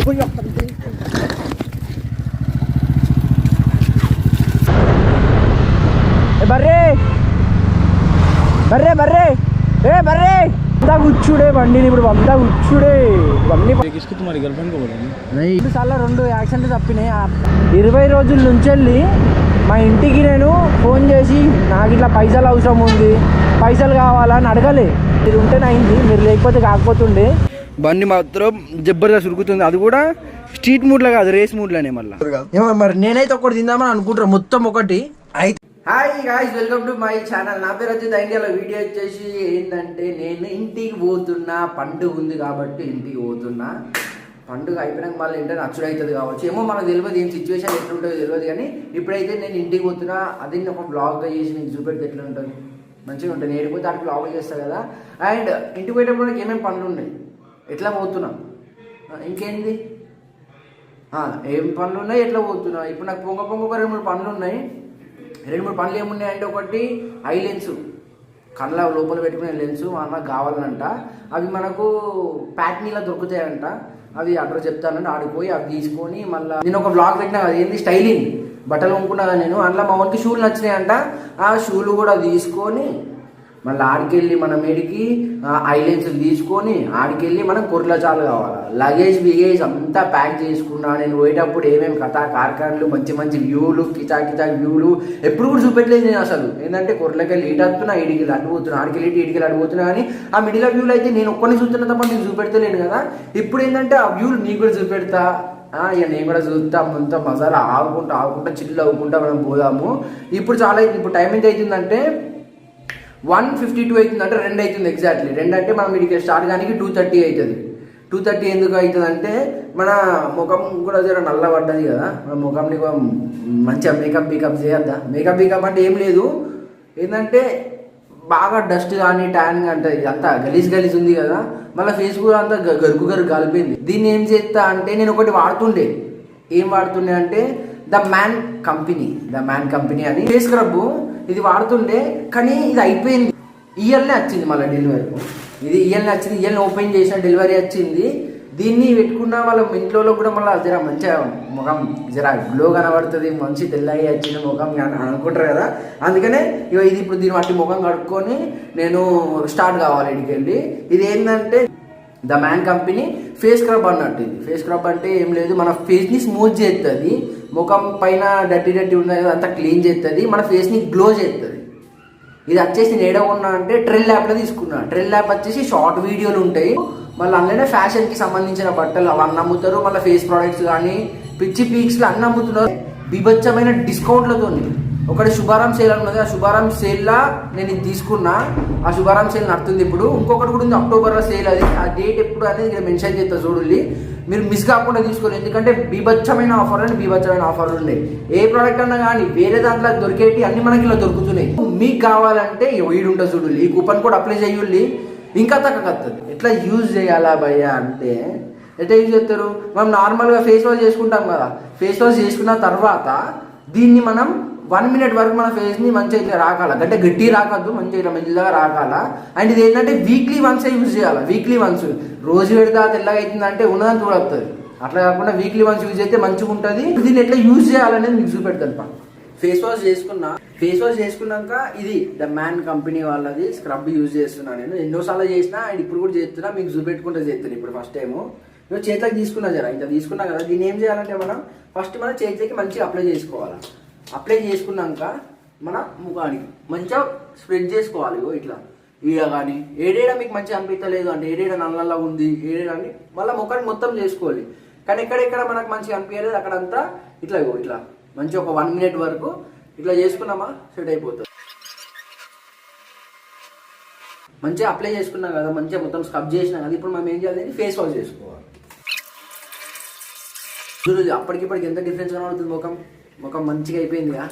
ఉపయోగపడుతుంది బర్రే! బర్రే బర్రే! ఏ బర్రే! వంदा కూర్చుడే బండిని ఇప్పుడు వంద కూర్చుడే. బండి రెండు సార్లు రెండు యాక్సిడెంట్ తప్పినాయి. ఇరవై రోజుల నుంచి వెళ్ళి మా ఇంటికి నేను ఫోన్ చేసి నాకు ఇట్లా పైసలు అవసరం ఉంది. పైసలు కావాలా అని అడగలే మీరు ఉంటేనే అయింది మీరు లేకపోతే కాకపోతుండే. బండి మాత్రం జబర్దస్త్ ఉరుకుతుంది. అది కూడా స్ట్రీట్ మూడ్లో కాదు రేస్ మూడ్లోనే మళ్ళీ. ఏమో మరి నేనైతే ఒకటి తిందామని అనుకుంటాను మొత్తం ఒకటి. అయితే hi guys welcome to my channel నా పేరు వచ్చి ఇండియాలో వీడియో వచ్చేసి ఏంటంటే నేను ఇంటికి పోతున్నా పండుగ ఉంది కాబట్టి ఇంటికి పోతున్నా. పండుగ అయిపోయినాక మళ్ళీ ఏంటంటే నచ్చుడు అవుతుంది కావచ్చు. ఏమో మనకు తెలియదు ఏం సిచ్యువేషన్ ఎట్లుంటుందో తెలియదు కానీ ఇప్పుడైతే నేను ఇంటికి పోతున్నా. అది నేను ఒక బ్లాగ్గా చేసి మీకు చూపెడితే ఎట్లా ఉంటుంది మంచిగా ఉంటుంది. నేను పోతే అటు బ్లాగ్ చేస్తా కదా. అండ్ ఇంటికి పోయేటప్పుడు నాకు ఏమేమి పనులు ఉన్నాయి? ఎట్లా పోతున్నా ఇంకేంది? ఏం పనులు ఉన్నాయి ఎట్లా పోతున్నా ఇప్పుడు నాకు పొంగ పొంగ ఒక రెండు మూడు పనులు ఉన్నాయి. రెండు మూడు పనులు ఏమున్నాయి అంటే ఒకటి ఐ లెన్స్. కళ్ళ లోపల పెట్టుకునే లెన్స్ మనకు కావాలంట. అవి మనకు ప్యాట్నీలో దొరుకుతాయంట. అవి అడ్రస్ చెప్తానంటే ఆడిపోయి అవి తీసుకొని మళ్ళీ నేను ఒక బ్లాగ్ పెట్టినా కదా ఏంది స్టైలింగ్? బట్టలు కొనుక్కున్నా కదా నేను. అందులో మా వానికి షూలు నచ్చినాయంట. ఆ షూలు కూడా తీసుకొని మళ్ళీ ఆడికెళ్ళి మనం ఏడికి ఐలెన్స్ తీసుకొని ఆడికెళ్ళి మనం కొర్ల చాలు కావాలి? లగేజ్ బిగేజ్ అంతా ప్యాక్ చేసుకున్నా నేను పోయేటప్పుడు ఏమేమి కథా కార్ఖానలు మంచి మంచి వ్యూలు కిచా కిచా వ్యూలు ఎప్పుడు కూడా చూపెట్టలేదు నేను అసలు. ఏంటంటే కొర్లకెళ్ళి ఇటు వస్తున్నా ఇడికి అటు ఆడికెళ్ళి ఇటు ఇడికి అటు కానీ ఆ మిడిల్ వ్యూలు అయితే నేను ఒక్కరిని చూస్తున్నా తప్ప నీకు చూపెడతలేను కదా. ఇప్పుడు ఏంటంటే ఆ వ్యూలు నీకు కూడా చూపెడతా. ఇక నేను కూడా చూస్తా ముంత మసాలా ఆగుకుంటా ఆగుకుంటా చిల్లు అవ్వకుండా మనం పోదాము. ఇప్పుడు చాలా ఇప్పుడు టైం ఎంత అవుతుందంటే వన్ ఫిఫ్టీ టూ అవుతుంది అంటే రెండు అవుతుంది ఎగ్జాక్ట్లీ రెండు అంటే మనం ఇక్కడ స్టార్ట్ కానీ టూ థర్టీ అవుతుంది. టూ థర్టీ ఎందుకు అవుతుంది అంటే మన ముఖం కూడా జర నల్ల పడ్డది కదా. మన ముఖంని మంచిగా మేకప్ బీకప్ చేయొద్దా? మేకప్ బీకప్ అంటే ఏం లేదు. ఏంటంటే బాగా డస్ట్ కానీ ట్యాన్ అంటే అంతా గలీజ్ గలీజ్ ఉంది కదా. మళ్ళీ ఫేస్ కూడా అంతా గరుకు గరుకు కలిపింది దీన్ని ఏం చేస్తా అంటే నేను ఒకటి వాడుతుండే. ఏం వాడుతుండే అంటే the man company the man company అని. ఫేస్ స్క్రబ్ ఇది వాడుతుండే కానీ ఇది అయిపోయింది. ఇయర్నే వచ్చింది మళ్ళీ డెలివరీ ఇది ఇయర్నే వచ్చింది ఇయర్ని ఓపెన్ చేసిన డెలివరీ వచ్చింది. దీన్ని పెట్టుకున్న వాళ్ళ ఇంట్లో కూడా మళ్ళీ జర మంచిగా ముఖం జర గ్లో కనబడుతుంది మంచి తెల్లగా వచ్చిన ముఖం అని అనుకుంటారు కదా. అందుకనే ఇగో ఇది ఇప్పుడు దీన్ని వాటి ముఖం కడుక్కొని నేను స్టార్ట్ కావాలి ఇంటికి వెళ్ళి ఇది ఏంటంటే the man company face scrub అన్నట్టు ఇది. ఫేస్ స్క్రబ్ అంటే ఏం లేదు మన ఫేస్ని స్మూత్ చేస్తుంది ముఖం పైన డట్టి డట్టి ఉన్నది అంతా క్లీన్ చేస్తుంది మన ఫేస్ని గ్లో చేస్తుంది ఇది వచ్చేసి నేను ఏడ కొన్నా అంటే ట్రెల్ యాప్లో తీసుకున్నా. ట్రెల్ యాప్ వచ్చేసి షార్ట్ వీడియోలు ఉంటాయి. మళ్ళీ అందులోనే ఫ్యాషన్కి సంబంధించిన బట్టలు అవన్నీ అమ్ముతారు. మళ్ళీ ఫేస్ ప్రోడక్ట్స్ కానీ పిచ్చి పీక్స్లో అన్నీ అమ్ముతున్నారు. బీభత్సమైన డిస్కౌంట్లతో ఒకటి శుభారాం సేల్ అని ఆ శుభారాం సేల్లా నేను ఇది తీసుకున్నా. ఆ శుభారాం సేల్ నడుతుంది ఇప్పుడు. ఇంకొకటి కూడా ఉంది అక్టోబర్లో సేల్ అది. ఆ డేట్ ఎప్పుడు అనేది ఇక్కడ మెన్షన్ చేస్తా చూడండి. మీరు మిస్ కాకుండా తీసుకోండి. ఎందుకంటే బీభత్సమైన ఆఫర్ అని బీభత్సమైన ఆఫర్లు ఉన్నాయి. ఏ ప్రోడక్ట్ అన్నా కానీ వేరే దాంట్లో దొరికేటి అన్ని మనకి ఇలా దొరుకుతున్నాయి. మీకు కావాలంటే వీడు ఉంటుంది చూడండి. ఈ కూపన్ కూడా అప్లై చేయండి. ఇంకా తక్కువ వస్తుంది ఎట్లా యూజ్ చేయాలా భయ్యా అంటే ఎట్లా యూజ్ చేస్తారు? మనం నార్మల్గా ఫేస్ వాష్ చేసుకుంటాం కదా. ఫేస్ వాష్ చేసుకున్న తర్వాత దీన్ని మనం వన్ మినిట్ వరకు మన ఫేస్ని మంచిగా ఇట్లా రాకాల. అంటే గట్టి రాకద్దు మంచిగా ఇట్లా మంచిగా రాకాల. అండ్ ఇది ఏంటంటే వీక్లీ వన్సే యూజ్ చేయాలి. వీక్లీ వన్స్ రోజు పెడితే తెల్లగా అవుతుందంటే ఉన్నదని చూడవుతుంది అట్లా కాకుండా వీక్లీ వన్స్ యూజ్ అయితే మంచిగా ఉంటుంది. దీన్ని ఎట్లా యూజ్ చేయాలనేది మీకు చూపెడతాను ఫేస్ వాష్ చేసుకున్నా ఫేస్ వాష్ చేసుకున్నాక ఇది ద మ్యాన్ కంపెనీ వాళ్ళది స్క్రబ్ యూజ్ చేస్తున్నా నేను. ఎన్నోసార్లు చేసినా అండ్ ఇప్పుడు కూడా చేస్తున్నా మీకు చూపెట్టుకుంటే చేస్తాను ఇప్పుడు ఫస్ట్ టైము నువ్వు చేతిలోకి తీసుకున్నా జర ఇంకా తీసుకున్నా కదా. దీన్ని ఏం చేయాలంటే మనం ఫస్ట్ మనం చేతికి మంచిగా అప్లై చేసుకోవాలి. అప్లై చేసుకున్నాక మన ముఖానికి మంచిగా స్ప్రెడ్ చేసుకోవాలి. ఇట్లా ఈడ కానీ ఏడేడా మీకు మంచిగా అనిపించలేదు అంటే ఏడేడా నల్లలా ఉంది ఏడేడా అని మళ్ళీ ముఖానికి మొత్తం చేసుకోవాలి. కానీ ఎక్కడెక్కడ మనకు మంచిగా అనిపించలేదు అక్కడంతా ఇట్లా ఇగో ఇట్లా మంచిగా ఒక వన్ మినిట్ వరకు ఇట్లా చేసుకున్నామా సెట్ అయిపోతుంది. మంచిగా అప్లై చేసుకున్నాం కదా మంచిగా మొత్తం స్క్రబ్ చేసినా కదా ఇప్పుడు మనం ఏం చేయాలి ఫేస్ వాష్ చేసుకోవాలి. అప్పటికిప్పటికి ఎంత డిఫరెన్స్ కనబడుతుంది ముఖం? ముఖం మంచిగా అయిపోయిందిగా.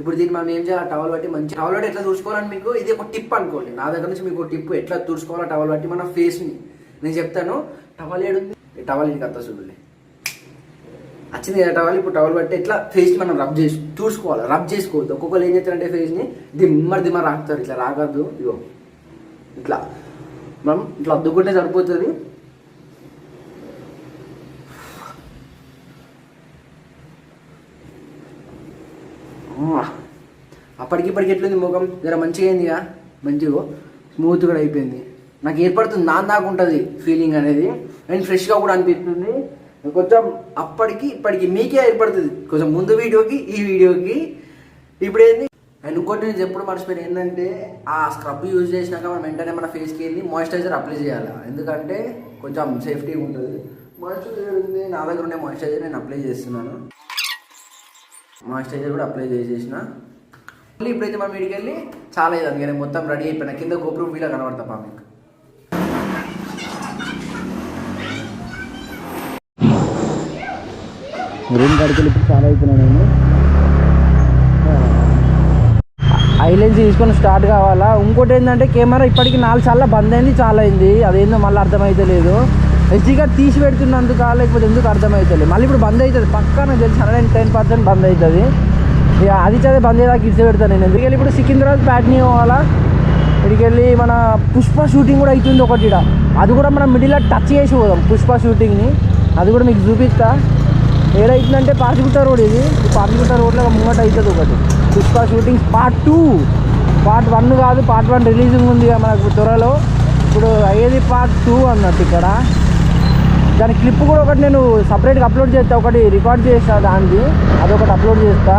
ఇప్పుడు దీన్ని మనం ఏం చేయాలి? టవల్ బట్టి మంచి టవల్ బట్టి ఎట్లా తుడుచుకోవాలని మీకు ఇది ఒక టిప్ అనుకోండి. నా దగ్గర నుంచి మీకు టిప్ ఎట్లా తుడుచుకోవాలో టవల్ బట్టి మన ఫేస్ని నేను చెప్తాను టవల్ ఏడుంది టవల్ ఇంక అంత చూడండి వచ్చింది కదా టవల్? ఇప్పుడు టవల్ బట్టి ఎట్లా ఫేస్ మనం రబ్ చేసి చూసుకోవాలి రబ్ చేసుకోవద్దు. ఒక్కొక్కరు ఏం చేస్తారంటే ఫేస్ని దిమ్మర్ దిమ్మ రాకుతారు. ఇట్లా రాకద్దు. ఇగో ఇట్లా. మనం ఇట్లా అద్దుకుంటే సరిపోతుంది. పడికి ఇప్పటికి ఎట్లుంది ముఖం? జర మంచిగా అయిందిగా? మంచిగా. స్మూత్ కూడా అయిపోయింది. నాకు ఏర్పడుతుంది నాన్న ఉంటుంది ఫీలింగ్ అనేది. అండ్ ఫ్రెష్గా కూడా అనిపిస్తుంది. కొంచెం అప్పటికి ఇప్పటికి మీకే ఏర్పడుతుంది. కొంచెం ముందు వీడియోకి ఈ వీడియోకి. ఇప్పుడు ఏంది? అండ్ ఇంకోటి నేను ఎప్పుడు మర్చిపోయిన ఏంటంటే ఆ స్క్రబ్ యూజ్ చేసినాక మనం వెంటనే మన ఫేస్కి వెళ్ళి మాయిశ్చరైజర్ అప్లై చేయాలి? ఎందుకంటే కొంచెం సేఫ్టీ ఉంటుంది. మాయిశ్చరైజర్ ఉంది. నా దగ్గర ఉండే మాయిశ్చరైజర్ నేను అప్లై చేస్తున్నాను. మాయిశ్చరైజర్ కూడా అప్లై చేసేసిన. మళ్ళీ ఇప్పుడైతే మనం వీడికి వెళ్ళి చాలా ఇది అందుకని మొత్తం రెడీ అయిపోయినా. కింద గోపురం వీలో కనబడతా పా మీకు. రూమ్ కాడికి వెళ్ళి చాలా అయిపోయినాను ఐలెన్స్ తీసుకొని స్టార్ట్ కావాలా? ఇంకోటి ఏంటంటే కెమెరా ఇప్పటికి నాలుగు సార్లు బంద్ అయింది చాలా అయింది. అదేందో మళ్ళీ అర్థమైతే లేదు. ఎస్డీ కార్డ్ తీసి పెడుతున్నందుకు లేకపోతే ఎందుకు అర్థమవుతుంది మళ్ళీ ఇప్పుడు బంద్ అవుతుంది. పక్కా నాకు తెలిసి హండ్రెడ్ టెన్ పర్సెంట్ బంద్ అవుతుంది. ఇక అది చదివి బంద్ చేయడానికి ఇడిచి పెడతాను నేను. ఎందుకు ఇప్పుడు సికింద్రాబాద్ ప్యాట్నీ పోవాలా ఇక్కడికి వెళ్ళి మన పుష్ప షూటింగ్ కూడా అవుతుంది ఒకటి ఈడ. అది కూడా మనం మిడిల్లో టచ్ చేసి పోదాం పుష్ప షూటింగ్ని అది కూడా మీకు చూపిస్తా. ఏడైతుందంటే పాసిగుట్ట రోడ్ ఇది. ఈ పాసిగుట్ట రోడ్లో ముంగట అవుతుంది ఒకటి. Pushpa shooting part two part one కాదు పార్ట్ వన్ రిలీజింగ్ ఉంది మనకు త్వరలో. ఇప్పుడు అయ్యేది పార్ట్ టూ అన్నట్టు ఇక్కడ. దాని క్లిప్ కూడా ఒకటి నేను సపరేట్గా అప్లోడ్ చేస్తా ఒకటి రికార్డ్ చేస్తా దానికి. అదొకటి అప్లోడ్ చేస్తా.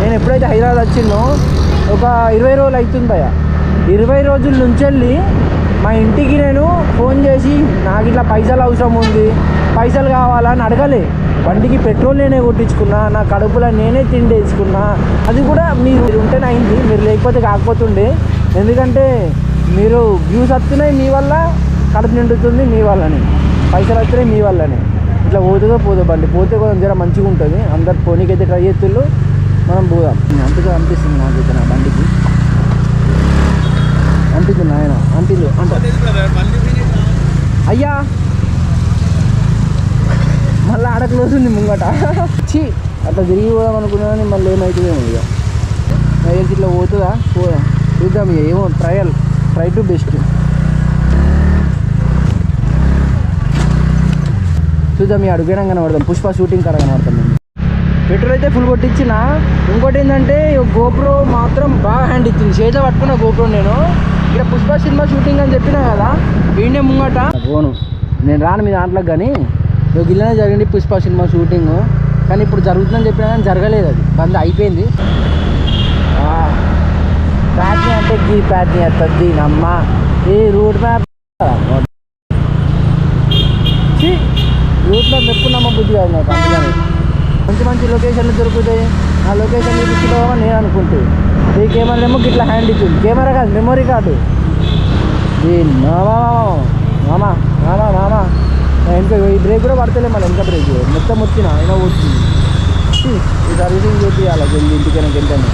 నేను ఎప్పుడైతే హైదరాబాద్ వచ్చిందో ఒక ఇరవై రోజులు అవుతుంది భయ ఇరవై రోజుల నుంచి వెళ్ళి మా ఇంటికి నేను ఫోన్ చేసి నాకు ఇట్లా పైసలు అవసరం ఉంది పైసలు కావాలని అడగలే. బండికి పెట్రోల్ నేనే కొట్టించుకున్నా నా కడుపులో నేనే తిండేసుకున్నా అది కూడా మీరు మీరు ఉంటేనే అయింది మీరు లేకపోతే కాకపోతుండే. ఎందుకంటే మీరు వ్యూస్ వస్తున్నాయి మీ వల్ల కడుపు నిండుతుంది మీ వల్లనే. పైసలు వస్తున్నాయి మీ వల్లనే. ఇట్లా పోతుందో పోదో బండి. పోతే కొంచెం జర మంచిగా ఉంటుంది. అందరు పోనీకైతే ట్రై చేస్తుళ్ళు మనం పోదాం. అంతగా అనిపిస్తుంది నాకైతే నా బండికి. అంటుంది ఆయన అంటుంది. అంట. అయ్యా! మళ్ళీ ఆడ క్లోజ్ ఉంది ముంగట. ఛీ! అట్లా తిరిగి పోదాం అనుకున్నా కానీ మళ్ళీ ఏమవుతుందేమో ఇక. నాకు ఇట్లా పోతుందా? పోదాం. చూద్దాం ఇక. ఏమో ట్రయల్ ట్రై టు బెస్ట్ చూద్దాం ఈ అడుగునా కనబడతాం. పుష్ప షూటింగ్ కాడ కనబడతాం మేము. పెట్రోల్ అయితే ఫుల్ కొట్టించిన. ఇంకోటి ఏంటంటే గోప్రో మాత్రం బాగా హ్యాండ్ ఇచ్చింది. చేతిలో పట్టుకున్న గోప్రో నేను. ఇక్కడ పుష్ప సినిమా షూటింగ్ అని చెప్పినా కదా వీడియో ముంగట. పోను. నేను రాను మీ దాంట్లోకి కానీ. నువ్వు గిల్లనే జరిగింది పుష్ప సినిమా షూటింగ్ కానీ ఇప్పుడు జరుగుతుందని చెప్పినా కానీ జరగలేదు అది. బంద్ అయిపోయింది. ప్యాట్ని అంటే గీ ప్యాట్నీ వస్తుంది నమ్మ. ఈ రూట్ మ్యాప్ రూట్లో మ్యాప్ ఎప్పుడు బుద్ధి కాదు నాకు అందుకని. మంచి మంచి లొకేషన్లు దొరుకుతాయి. ఆ లొకేషన్ చూపించుకోవాలని నేను అనుకుంటే. ఈ కెమెరా ఏమో ఇట్లా హ్యాండ్ ఇచ్చింది. కెమెరా కాదు మెమొరీ కార్డు. ఈ మామా మామా మామా మామా ఇంకా ఈ బ్రేక్ కూడా పడతలే మళ్ళీ ఇంకా బ్రేక్. మొత్తం వచ్చిన అయినా వచ్చింది. ఈ సర్వీసింగ్ చేపియాలి వెళ్ళి ఇంటికైనా వెళ్తాను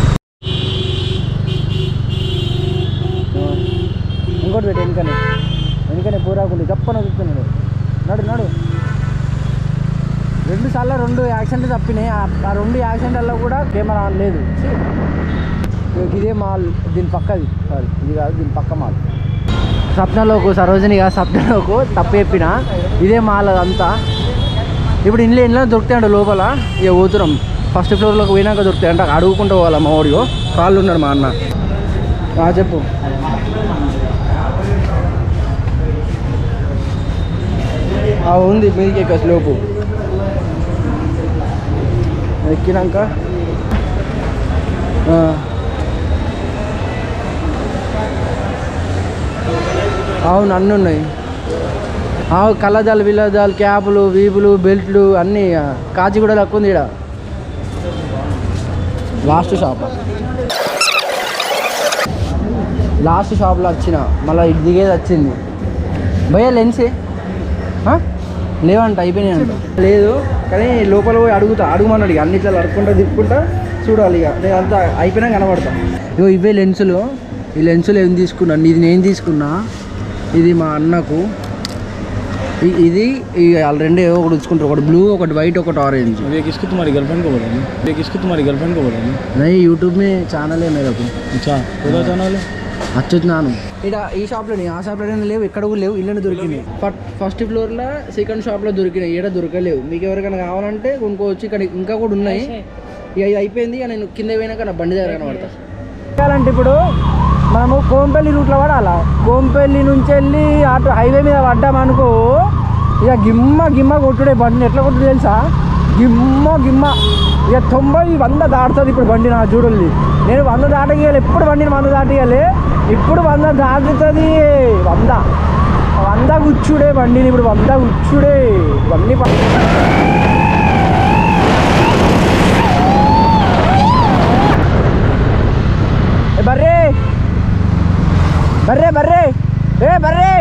ఇంకోటి పెట్టు వెనుకనే. వెనుకనే పూరాకుంది తప్పన చూస్తున్నాడు నడు నడు. రెండు సార్లు రెండు యాక్సిడెంట్ తప్పినాయి. ఆ- రెండు యాక్సిడెంట్లలో కూడా కెమెరా ఆన్ లేదు. ఇదే మాల్ దీని పక్కది సారీ ఇది కాదు దీని పక్క మాల్. సప్నలోకు సరోజినిగా సప్నలోకు తప్పు చెప్పిన ఇదే మాల్ అదంతా. ఇప్పుడు ఇంట్లో ఇంట్లో దొరుకుతాయంట లోపల. ఇక పోతున్నాం. ఫస్ట్ ఫ్లోర్లోకి పోయినాక దొరుకుతాయి అంటే అడుగుకుంటూ పోవాలి మా ఓడియో కాళ్ళు ఉన్నాడు మా అన్న. చెప్పు. ఉంది మీదకి స్లోపు ఎక్కినాక అవును అన్నీ ఉన్నాయి ఆవు కళ్ళజాలు విల్లజాలు క్యాపులు వీపులు బెల్ట్లు అన్నీ కాచి కాచిగూడ లెక్క ఉంది ఇక్కడ లాస్ట్ షాప్ లాస్ట్ షాప్లో వచ్చిన మళ్ళీ దిగేది వచ్చింది. భయ లెన్సే? లేవంట అయిపోయినాయి అంట లేదు కానీ లోపల పోయి అడుగుతా అడుగుమన్నాడు ఇక అన్నిట్లో అడుక్కుంటా తిప్పుకుంటా చూడాలి ఇక నేను అంతా అయిపోయినా కనబడతా ఇగో ఇవే లెన్సులు ఈ లెన్సులు ఏం తీసుకున్నాను ఇది నేను తీసుకున్నా ఇది మా అన్నకు ఇ- ఇది ఈ వాళ్ళు రెండే ఏవో ఒకటి ఉంచుకుంటారు ఒకటి బ్లూ ఒకటి వైట్ ఒకటి ఆరెంజ్ अब ये किसको तुम्हारी गर्लफ्रेंड को बोला ना ये किसको तुम्हारी गर्लफ्रेंड को बोला ना नहीं यूट्यूब में ఛానల్ है मेरे को अच्छा पूरा चैनल है వచ్చుతున్నాను ఇక్కడ ఈ షాప్లో ఆ షాప్లో లేవు ఎక్కడ కూడా లేవు ఇల్లు దొరికినాయి. ఫస్ట్ ఫస్ట్ ఫ్లోర్లో సెకండ్ షాప్లో దొరికినాయి ఈడ దొరకలేవు. మీకు ఎవరికైనా కావాలంటే కొనుక్కోవచ్చు ఇక్కడ ఇంకా కూడా ఉన్నాయి. ఇక ఇది అయిపోయింది ఇక నేను కింద పోయినాక నా బండి దగ్గర కనబడతా. చేయాలంటే ఇప్పుడు మనము కోంపల్లి రూట్లో పడాలా? కోంపల్లి నుంచి వెళ్ళి అటు హైవే మీద పడ్డామనుకో ఇక గిమ్మ గిమ్మ కొట్టుడే బండిని. ఎట్లా కొట్టుడు తెలుసా? గిమ్మ గిమ్మ. ఇక తొంభై వంద దాటుతుంది ఇప్పుడు బండి నా చూడండి నేను వంద దాటగీయాలి ఎప్పుడు బండిని వంద దాటగీయాలి? ఇప్పుడు వంద దాటుతుంది. వంద. వంద కూర్చుడే బండిని ఇప్పుడు వంద కూర్చుడే బండి ఏ బర్రే! బర్రే బర్రే! ఏ బర్రే!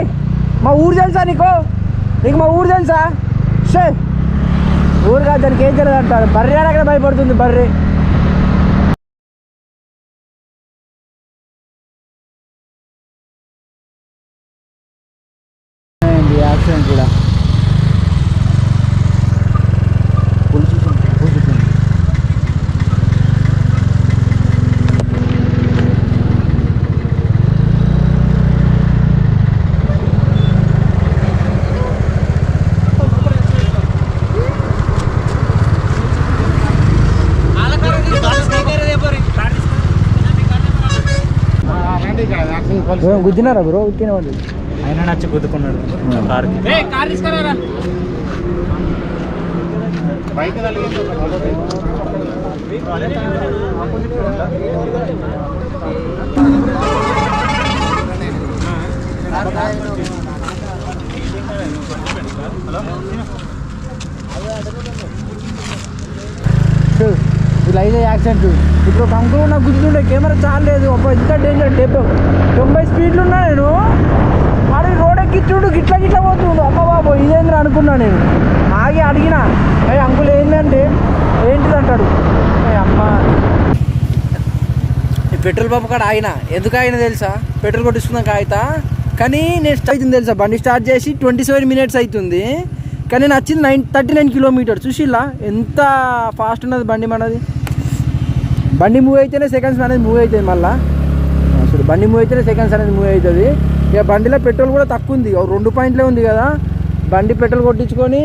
మా ఊరు తెలుసా నీకు? నీకు మా ఊరు తెలుసా? షే! ఊరుగా దానికి ఏం తెలియదు అంటారు. బర్రె అక్కడ భయపడుతుంది బర్రె యాక్సిడెంట్ కూడా గుద్దినారా బ్రో? ఉట్టిన వాళ్ళు ఆయన నచ్చి గుద్దుకున్నాడు. కార్కి ఇలా అయితే యాక్సిడెంట్ ఇప్పుడు కంకులు నాకు గుర్తుండే కెమెరా చాలేదు ఒక ఎంత డేంజర్ డెబ్బై తొంభై స్పీడ్లు ఉన్నా నేను. వాడి రోడ్ ఎక్కిచ్చుడు గిట్ల గిట్ల పోతుండు. అమ్మ బాబు ఇదేంద్ర అనుకున్నా నేను. ఆగి అడిగిన అయ్యి అంకుల్ ఏంటంటే ఏంటిది అంటాడు. అమ్మ. ఈ పెట్రోల్ పంప్ కాడ ఆయన ఎందుకు ఆయన తెలుసా? పెట్రోల్ కొట్టిస్తున్నాక కాగితా. కానీ నేను స్టార్ట్ అవుతుంది తెలుసా? బండి స్టార్ట్ చేసి ట్వంటీ సెవెన్ మినిట్స్ అవుతుంది. కానీ నచ్చింది నైన్ థర్టీ నైన్ కిలోమీటర్. చూసిల్లా ఎంత ఫాస్ట్ ఉన్నది బండి మనది? బండి మూవ్ అయితేనే సెకండ్స్ అనేది మూవ్ అవుతుంది మళ్ళా. అసలు బండి మూవ్ అయితేనే సెకండ్స్ అనేది మూవ్ అవుతుంది ఇక బండిలో పెట్రోల్ కూడా తక్కువ ఉంది. రెండు పాయింట్లే ఉంది కదా. బండి పెట్రోల్ కొట్టించుకొని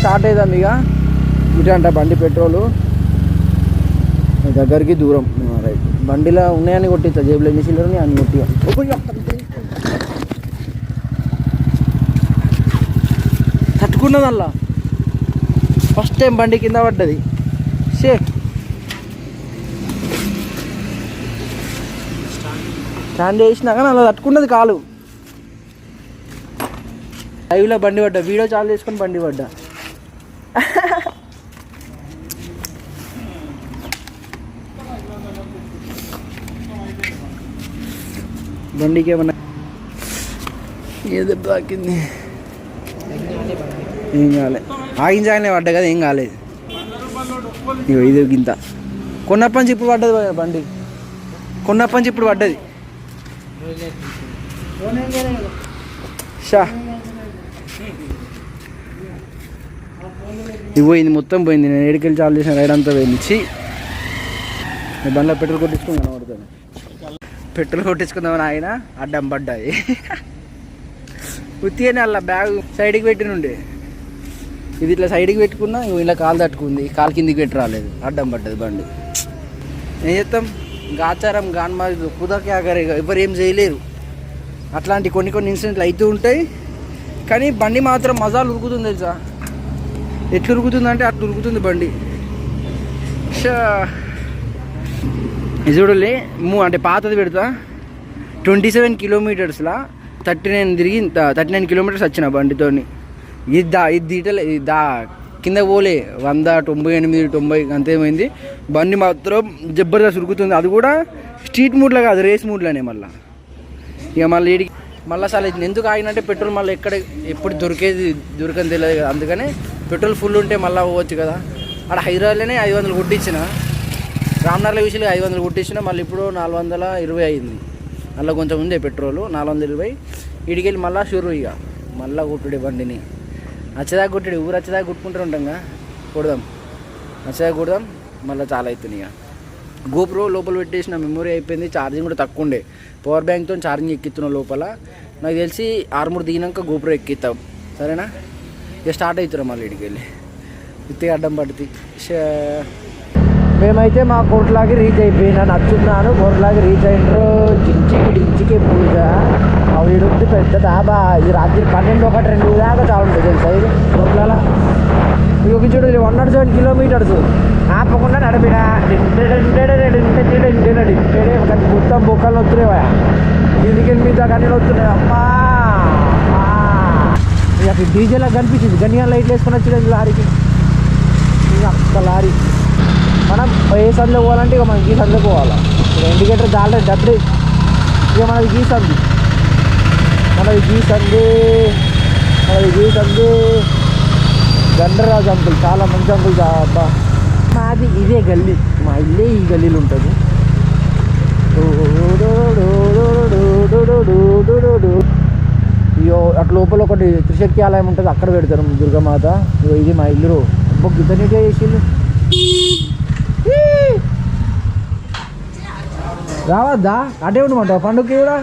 స్టార్ట్ అవుతుంది ఇక. ఇటంట అంట బండి పెట్రోలు దగ్గరికి దూరం. రైట్. బండిలో ఉన్నాయని కొట్టించా జేబులో ఎన్ని చిల్లర అన్ని కొట్టి తట్టుకున్నది అలా ఫస్ట్ టైం బండి కింద పడ్డది. షే. స్టాండ్ చేసినా కానీ అలా తట్టుకున్నది కాలు. లైవ్లో బండి పడ్డా వీడియో చాలు చేసుకొని బండి పడ్డా. బండికి ఏమన్నా ఏదో తాకింది? ఏం కాలే. ఆగించగానే పడ్డా కదా ఏం కాలేదు. ఇగో ఇది గింత. కొన్నప్పటి నుంచి ఇప్పుడు పడ్డది బండి. కొన్నప్పటి నుంచి ఇప్పుడు పడ్డది. షా. ఇది పోయింది మొత్తం పోయింది. నేను ఏడుకెళ్ళి చాలు చేసిన రైడ్ అంతా పోయింది. బండ్లో పెట్రోల్ కొట్టించుకుని కనబడుతుంది. పెట్రోల్ కొట్టించుకుందామని ఆయన అడ్డం పడ్డాయి. ఉత్తిగానే అలా బ్యాగ్ సైడ్కి పెట్టినుండే. ఇది ఇట్లా సైడ్కి పెట్టుకున్నా ఇలా కాలు తట్టుకుంది. కాలు కిందికి పెట్టి రాలేదు. అడ్డం పడ్డది బండి. ఏం చేస్తాం గాచారం గాన్మా కుదరకే ఆగరే. ఎవరు ఏం చేయలేరు. అట్లాంటి కొన్ని కొన్ని ఇన్సిడెంట్లు అవుతూ ఉంటాయి. కానీ బండి మాత్రం మజాలు ఉరుకుతుంది తెలుసా? ఎట్లా ఉరుకుతుందంటే అట్లా ఉరుకుతుంది బండి. చూడలే మూ అంటే పాతది పెడతా. ట్వంటీ సెవెన్ కిలోమీటర్స్లా థర్టీ నైన్ తిరిగి థర్టీ నైన్ కిలోమీటర్స్ వచ్చిన బండితోని. ఇది దా ఇది దీటలే ఇది దా కింద పోలే వంద తొంభై ఎనిమిది తొంభై అంతేమైంది. బండి మాత్రం జబర్దస్త్ ఉరుకుతుంది. అది కూడా స్ట్రీట్ మూడ్లో కాదు రేస్ మూడ్లోనే మళ్ళీ. ఇక మళ్ళీ ఇడికి మళ్ళీ అసలు ఎందుకు ఆగినంటే పెట్రోల్ మళ్ళీ ఎక్కడ ఎప్పుడు దొరికేది దొరకని తెలియదు కదా. అందుకనే పెట్రోల్ ఫుల్ ఉంటే మళ్ళీ పోవచ్చు కదా. అక్కడ హైదరాబాద్లోనే ఐదు వందలు కొట్టించిన. రామ్నగర్లో విషయాలు ఐదు వందలు కొట్టించిన మళ్ళీ ఇప్పుడు నాలుగు వందల ఇరవై అయింది. మళ్ళీ కొంచెం ఉందే పెట్రోలు నాలుగు వందల ఇరవై. ఇడికెళ్ళి మళ్ళీ షురు ఇక. మళ్ళీ కొట్టుడే బండిని. వచ్చేదాకా కొట్టాడు ఊరు వచ్చేదాకా కొట్టుకుంటూ ఉంటాంగా కొడదాం. వచ్చేదాకా కొడదాం మళ్ళీ చాలా అవుతుంది ఇక. గోప్రో లోపల పెట్టేసిన మెమొరీ అయిపోయింది ఛార్జింగ్ కూడా తక్కువ ఉండే. పవర్ బ్యాంక్తో ఛార్జింగ్ ఎక్కిస్తున్న లోపల. నాకు తెలిసి ఆర్మూర్ దిగినాక గోప్రో ఎక్కిస్తాం సరేనా? ఇక స్టార్ట్ అవుతున్నాం మళ్ళీ ఇడికి వెళ్ళి. ఇత్తి అడ్డం పడుతుంది మేమైతే మా కోట్లాకి రీచ్ అయిపోయినా నచ్చున్నాను కోట్లాకి రీచ్ అయినరు చించికి డించికి పూజ. వీడుంది పెద్ద డాబా ఇది రాత్రి పన్నెండు ఒకటి రెండు దాకా చాలు ఉంటుంది తెలుసా ఇది? కోట్లాల ఇక చూడు వన్ నాట్ సెవెన్ కిలోమీటర్స్. ఆపకుండా నడిపిన మొత్తం బొక్కలు వస్తున్నాయి దీనికి మీద కానీ వస్తున్నాయి అమ్మా! ఇక డీజేలా కనిపించింది. గనియా లైట్లు వేసుకొని వచ్చింది లారీకి? ఇక లారీ. మనం ఏ సందులో పోవాలంటే ఇక మనకి ఈ సందులో పోవాలి. ఇక ఇండికేటర్ దాల్రే డబ్బు ఇక మనది గీ సంది. మనది గీ సంది మనది గండరాజు అంకుల్ చాలా మంచి అంకుల్ అబ్బా మాది ఇదే గల్లీ మా ఇల్లే ఈ గల్లీలు ఉంటుంది అయ్యో అటు లోపల ఒకటి త్రిశక్తి ఆలయం ఉంటుంది అక్కడ పెడతారు దుర్గమాత ఇగో ఇది మా ఇల్లు అబ్బో గిద్ద నీట్గా చేసిల్లు రావద్దా అటే ఉండమంటావు పండుగకి కూడా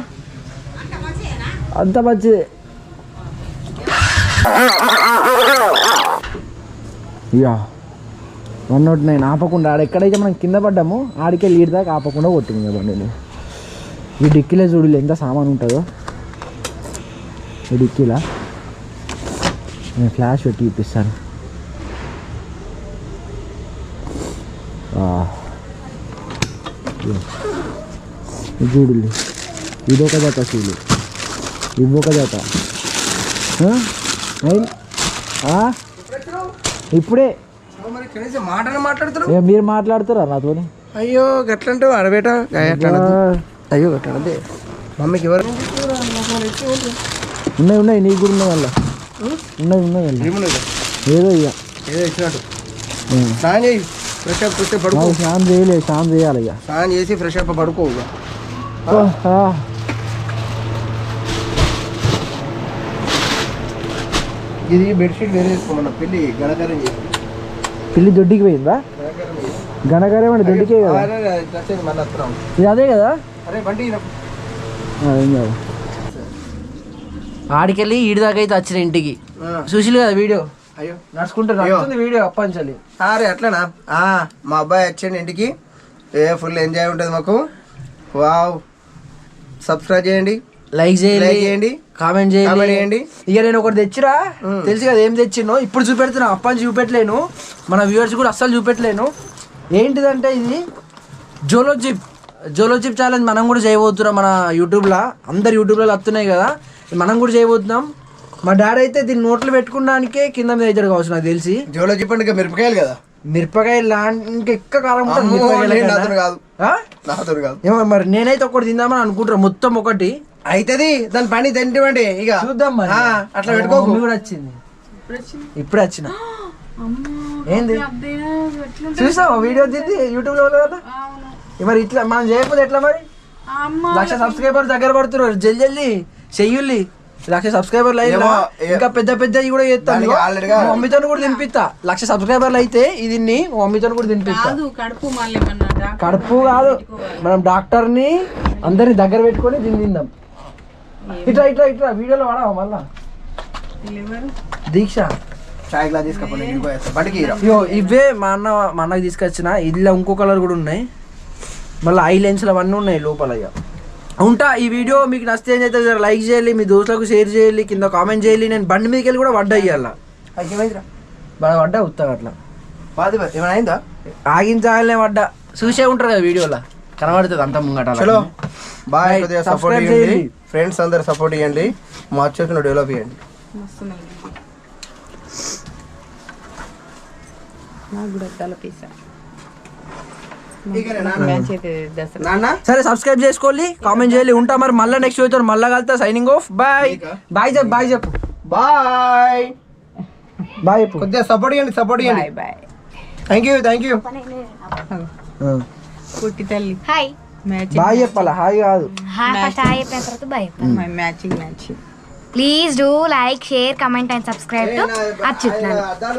అంత మంచిది. ఇయా వన్ నాట్ నైన్ ఆపకుండా ఆడ ఎక్కడైతే మనం కింద పడ్డామో ఆడికే లీడ్ దాకా ఆపకుండా కొట్టింది బండిని. ఈ డిక్కీలో చూడు ఎంత సామాన్ ఉంటుందో. ఈ డిక్కీలా? నేను ఫ్లాష్ పెట్టి ఇప్పిస్తాను ఆ. చూడు ఇదొక జత చూడు ఏం? ఆ? ఇప్పుడే. మరి మాట్లాడుతారా నాతోని? అయ్యో గట్లంటావు అడబేట అయ్యో గట్లనదే మమ్మీకి ఎవరు? ఉన్నాయి ఉన్నాయి నీకు కూడా ఉన్నాయి వల్ల ఉన్నాయి ఉన్నాయి ఏదో ఇక. ఏదో ఇచ్చినట్టు. స్నానం చేయి. ఫ్రెష్ అప్ ఫ్రెష్ అప్ పడుకో స్నానం చేయలేదు స్నానం చేయాలి ఇక. స్నానం చేసి ఫ్రెష్ అప్ పడుకో ఇక. ఓ, ఆ. ఇది బెడ్షీట్ వేరే వేసుకోమన్న పెళ్ళి గణకరం చేసి పిల్లి దొడ్డికి పోయిందా? గణకరం గణగారే మన దొడ్డికే కదా? ఇది వచ్చేది మళ్ళీ వస్తున్నాం. ఇది అదే కదా? అరే బండి ఏం కాదు. ఆడికెళ్ళి ఈడి దాకా అయితే వచ్చిన ఇంటికి. ఆ, చూసిలు కదా వీడియో? అయ్యో. నడుచుకుంటూ వీడియో అప్పంచాలి అరే అట్లనా? ఆ, మా అబ్బాయి వచ్చాడు ఇంటికి. ఏ ఫుల్ ఎంజాయ్ ఉంటుంది మాకు. వావ్. సబ్స్క్రైబ్ చేయండి. లైక్ చేయండి కామెంట్ చేయండి. ఇక నేను ఒకటి తెచ్చిరా. తెలుసు కదా ఏం తెచ్చినో ఇప్పుడు చూపెడుతున్నా. అప్పని చూపెట్టలేను. మన వ్యూవర్స్ కూడా అస్సలు చూపెట్టలేను. ఏంటిదంటే ఇది? Jolo chip Jolo chip challenge మనం కూడా చేయబోతున్నాం మన యూట్యూబ్లో అందరు యూట్యూబ్లో వస్తున్నాయి కదా. మనం కూడా చేయబోతున్నాం. మా డాడీ అయితే దీన్ని నోట్లు పెట్టుకోవడానికే కింద మీద అవుతాడు కావచ్చు నాకు తెలిసి. జోలో చెప్పండి ఇంకా మిరపకాయలు కదా? మిరపకాయ లాంటి ఇంకా ఎక్క కాలం ఉంటుంది మిరపకాయల కాదు. ఏమో మరి నేనైతే ఒకటి తిందామని అనుకుంటున్నా. మొత్తం ఒకటి. అవుతుంది దాని పని తింటామండి ఇక. చూద్దాం మరి. అట్లా మమ్మీ కూడా వచ్చింది. ఇప్పుడే వచ్చిన. ఏంది? చూసావా వీడియో తీసి యూట్యూబ్లో కదా? మరి ఇట్లా మనం చేయకపోతే ఎట్లా మరి? లక్ష సబ్స్క్రైబర్ దగ్గర పడుతున్నారు. జల్ది జల్ది చెయ్యుల్లి. లక్ష సబ్స్క్రైబర్లు ఏ- ఇంకా పెద్ద పెద్ద కూడా చేస్తాను మమ్మీతో కూడా తినిపిస్తా. లక్ష సబ్స్క్రైబర్లు అయితే ఇది మమ్మీతో కూడా తినిపిస్తా. కడుపు కాదు. మనం డాక్టర్ని అందరిని దగ్గర పెట్టుకొని దీన్ని తిందాం. ఇట్లా ఇట్లా ఇట్లా వీడియోలో వాడవా మళ్ళా? దీక్ష. చాయ్ గ్లాస్ పోయేస్తా. బండికి. ఇయో ఇవే మా అన్న మా అన్నకి తీసుకొచ్చిన. ఇలా ఇంకో కలర్ కూడా ఉన్నాయి. మళ్ళీ ఐ లెన్స్లు అవన్నీ ఉన్నాయి లోపల ఇక ఉంటా ఈ వీడియో మీకు నచ్చితే ఏం చేస్తే జర లైక్ చేయాలి మీ దోస్తులకు షేర్ చేయాలి కింద కామెంట్ చేయాలి. నేను బండి మీదకి వెళ్ళి కూడా వడ్డా ఇవ్వాల ఏమైందిరా? వడ్డా ఉత్తాగా అట్లా ఏమైనా అయిందా? ఆగించాలనే వడ్డా చూసే ఉంటారు కదా వీడియోలో. కనబడుతుంది అంత ముంగట. చలో. బాయ్ సపోర్ట్ చేయండి. ఫ్రెండ్స్ అందరు సపోర్ట్ చేయండి మా వచ్చేసిన డెవలప్ చేయండి సరే సబ్స్క్రైబ్ చేసుకోండి కామెంట్ చేయాలి. ఉంటా మరి మళ్ళీ నెక్స్ట్ వీడియో మళ్ళీ కలుతా. సైనింగ్ ఆఫ్ బాయ్ బాయ్ చెప్పు బాయ్ చెప్పు. బాయ్ బాయ్ కొద్దిగా సపోర్ట్ చేయండి సపోర్ట్ చేయండి bye thank you thank you పుట్టి తల్లి. హాయ్ మ్యాచింగ్ బాయ్ చెప్పాలా? హాయ్ కాదు. హాయ్ ఫస్ట్ హాయ్ అయిపోయిన తర్వాత bye matching matching please do like share comment and subscribe to Achyut